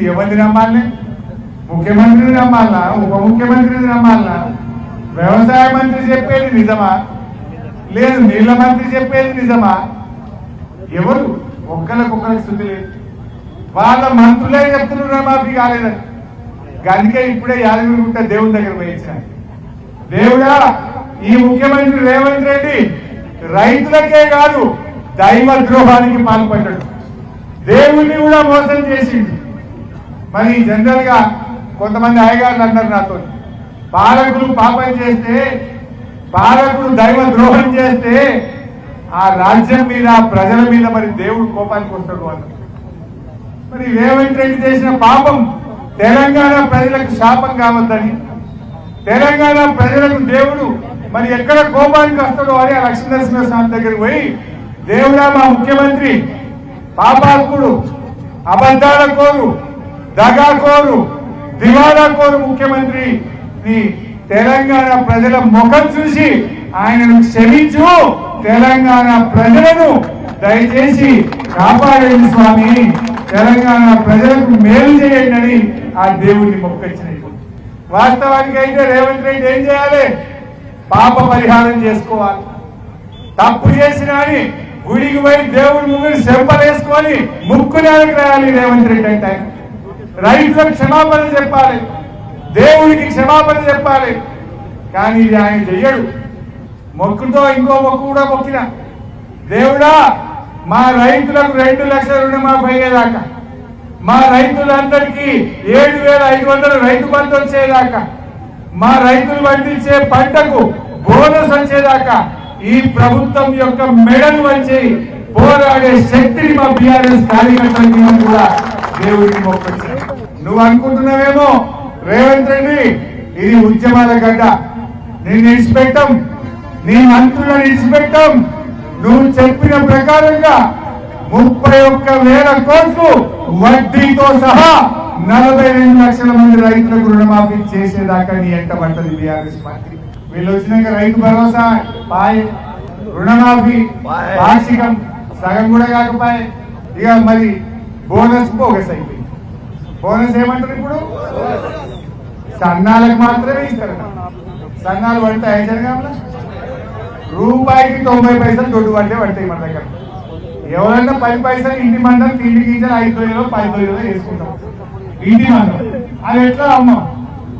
ఎవరిని నమ్మాలి? ముఖ్యమంత్రిని నమ్మాలనా ఉప ముఖ్యమంత్రిని నమ్మాలనా వ్యవసాయ మంత్రి చెప్పేది నిజమా? లేదు నీళ్ళ మంత్రి చెప్పేది నిజమా? ఎవరు? ఒక్కరికొక్కరికి శుద్ధి లేదు. వాళ్ళ మంత్రులే చెప్తున్నారు రుణమాఫీ కాలేదని. అందుకే ఇప్పుడే యాదగిరి గుట్ట దేవుని దగ్గర పోయించిన దేవుడా ఈ ముఖ్యమంత్రి రేవంత్ రెడ్డి రైతులకే కాదు దైవ ద్రోహానికి పాల్పడ్డాడు. దేవుణ్ణి కూడా మోసం చేసిండు. మరి జనరల్గా కొంతమంది అయ్యగారులు అన్నారు నాతో. పాలకులు పాపం చేస్తే పాలకుడు దైవ ద్రోహం చేస్తే ఆ రాజ్యం మీద ప్రజల మీద మరి దేవుడు కోపానికి వస్తాడు అన్నారు మరి రేవంత్ రెడ్డి చేసిన పాపం తెలంగాణ ప్రజలకు శాపం కావద్దని తెలంగాణ ప్రజలకు దేవుడు మరి ఎక్కడ కోపానికి వస్తాడో అని ఆ లక్ష్మీనరసింహ స్వామి దగ్గరికి పోయి దేవుడా మా ముఖ్యమంత్రి పాపాత్ముడు అబద్ధాల కోరు దగా కోరు కోరు ముఖ్యమంత్రి. తెలంగాణ ప్రజల ముఖం చూసి ఆయనను క్షమించు. తెలంగాణ ప్రజలను దయచేసి కాపాడండి స్వామి. తెలంగాణ ప్రజలకు మేలు చేయండి అని ఆ దేవుడిని మొక్కొచ్చినట్టు వాస్తవానికి అయితే రేవంత్ రెడ్డి ఏం చేయాలి? పాప పరిహారం చేసుకోవాలి. తప్పు చేసిన అని గుడికి పోయి దేవుడి ముందు చెంపలేసుకొని ముక్కు నేలకు రాయాలి రేవంత్ రెడ్డి అంటే ఆయన. రైతులకు క్షమాపణ చెప్పాలి. దేవుడికి క్షమాపణ చెప్పాలి. కానీ ఇది ఆయన చెయ్యడు. మొక్కుతో ఇంకో మొక్కు కూడా మొక్కిన. దేవుడా మా రైతులకు రెండు లక్షల రుణమాఫీ అయ్యేదాకా. మా రైతులందరికీ ఏడు వేల ఐదు వందల రైతు బంధు వచ్చేదాకా. మా రైతులు పండించే పంటకు బోనస్ వచ్చేదాకా. ఈ ప్రభుత్వం యొక్క మెడలు వచ్చి పోరాడే శక్తిని మా బీఆర్ఎస్ కార్యకర్తలకి కూడా దేవుడికి మొక్కొచ్చారు నువ్వు అనుకుంటున్నావేమో రేవంత్ రెడ్డి ఇది ఉద్యమాల గడ్డ. నేను విడిచిపెట్టం నీ మంత్రులను విడిచిపెట్టం నువ్వు చెప్పిన ప్రకారంగా ముప్పై ఒక్క వేల కోట్లు వడ్డీతో సహా నలభై రెండు లక్షల మంది రైతులకు రుణమాఫీ చేసేదాకా నీ ఎంట పట్టది బీఆర్ఎస్ పార్టీ. వీళ్ళు వచ్చినాక రైతు భరోసా పాయ్ రుణమాఫీ వార్షికం సగం కూడా కాకపోయే. ఇక మరి బోనస్ అయిపోయింది. బోనస్ ఏమంటారు ఇప్పుడు? సన్నాలకు మాత్రమే ఇస్తారు. సన్నాలు పడతాయి జనగాంలో రూపాయికి తొంభై పైసలు దొడ్డు పడితే పడతాయి మన దగ్గర. ఎవరన్నా పది పైసలు ఇంటి మందం తిండి గింజలు ఐదు తొలిలో పది తొలిలో వేసుకుంటాం ఇంటి మందం. అది ఎట్లా అమ్మా?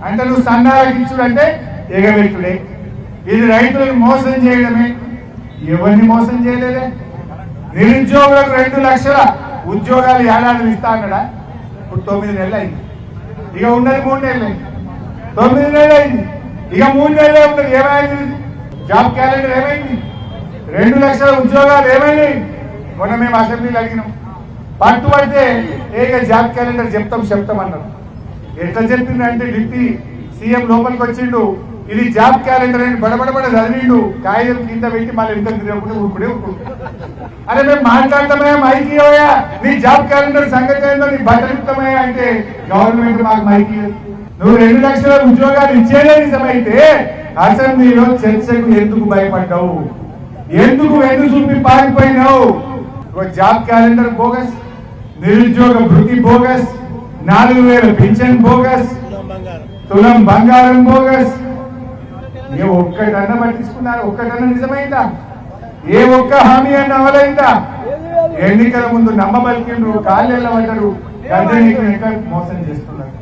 అంటే నువ్వు సన్నాలకు ఇచ్చుడంటే ఎగబెట్టుడే. ఇది రైతులను మోసం చేయడమే. ఎవరిని మోసం చేయలేదే? నిరుద్యోగులకు రెండు లక్షల ఉద్యోగాలు ఏడాది ఇస్తా అన్నాడా? ఇప్పుడు తొమ్మిది నెలలు అయింది. ఇక ఉన్నది మూడు నెలలు అయింది. తొమ్మిది నెలలు అయింది. ఇక మూడు నెలలే ఉంటుంది ఏమైంది? జాబ్ క్యాలెండర్ ఏమైంది? రెండు లక్షల ఉద్యోగాలు ఏమైనాయి? మొన్న మేము అసెంబ్లీలు అడిగినాం. పట్టుబడితే ఏక జాబ్ క్యాలెండర్ చెప్తాం చెప్తాం అన్నారు. ఎట్లా చెప్పిందంటే డిప్టీ సీఎం లోపలికి వచ్చిండు. ఇది జాబ్ క్యాలెండర్ అని బడబడబడ చదివిండు. కాగితం కింద పెట్టి మళ్ళీ వెనుక తిరగకుండా ఊరుకుడే ఊరుకుంటు అరే మేము మాట్లాడతామే మైకి ఇవ్వయా నీ జాబ్ క్యాలెండర్ సంగతి ఏందో నీ బట్టలు ఇస్తామే అంటే గవర్నమెంట్ మాకు మైకి నువ్వు రెండు లక్షల ఉద్యోగాలు ఇచ్చేదే నిజమైతే అసెంబ్లీలో చర్చకు ఎందుకు భయపడ్డావు? ఎందుకు వెన్ను చూపి పారిపోయినావు? జాబ్ క్యాలెండర్ బోగస్ నిరుద్యోగ భృతి బోగస్ నాలుగు వేల పింఛన్ బోగస్ తులం బంగారం బోగస్. ఏ ఒక్కటన్నా పట్టించుకున్నారు? ఒక్కటన్నా నిజమైందా? ఏ ఒక్క హామీ అన్న అమలైందా? ఎన్నికల ముందు నమ్మబలికిండ్రు కాళ్ళు గద్దె మోసం చేస్తున్నారు.